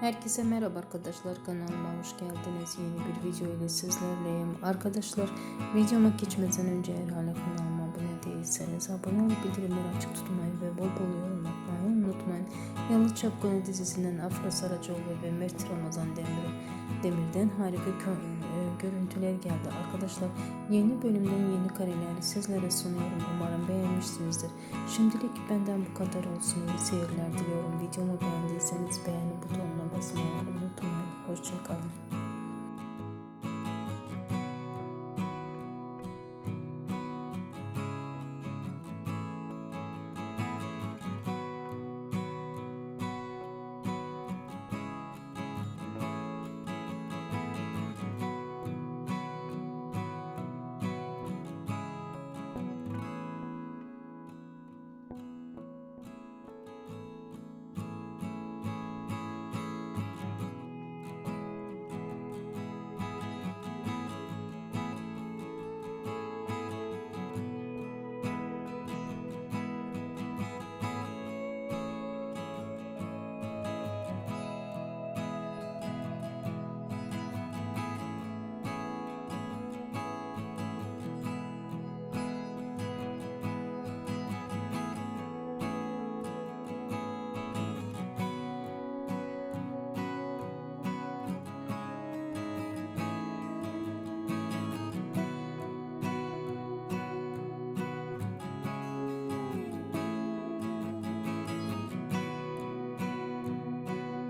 Herkese merhaba arkadaşlar kanalıma hoş geldiniz. Yeni bir video ile sizlerleyim. Arkadaşlar videoma geçmeden önce eğer hala kanalıma abone değilseniz abone olup bildirimleri açık tutmayı ve bol bol yorum yapmayı unutmayın. Yalı Çapkını dizisinden Afra Saracoğlu ve Mert Ramazan Demir, Demir'den harika e, görüntüler geldi. Arkadaşlar yeni bölümden yeni kareleri sizlere sunuyorum. Umarım beğenmişsinizdir. Şimdilik benden bu kadar olsun. İyi seyirler diliyorum. Videomu beğendiyseniz